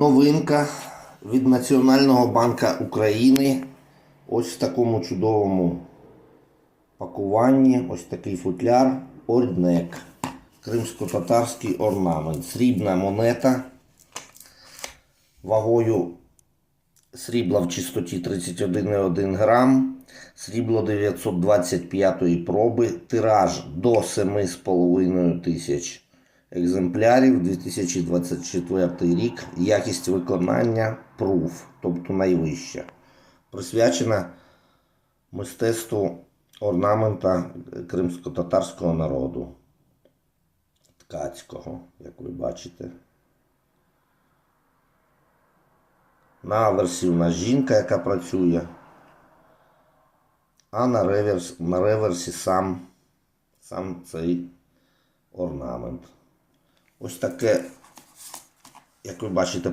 Новинка від Національного банка України. Ось в такому чудовому пакуванні. Ось такий футляр. Орднек. Кримсько-татарський орнамент. Срібна монета. Вагою срібла в чистоті 31,1 грам. Срібло 925 проби. Тираж до 7,5 тисяч екземплярів 2024 рік. Якість виконання пруф, тобто найвища. Присвячена мистецтву орнамента кримсько-татарського народу. Ткацького, як ви бачите. На аверсі у нас жінка, яка працює. А на, реверс, на реверсі сам, сам цей орнамент. Ось таке, як ви бачите,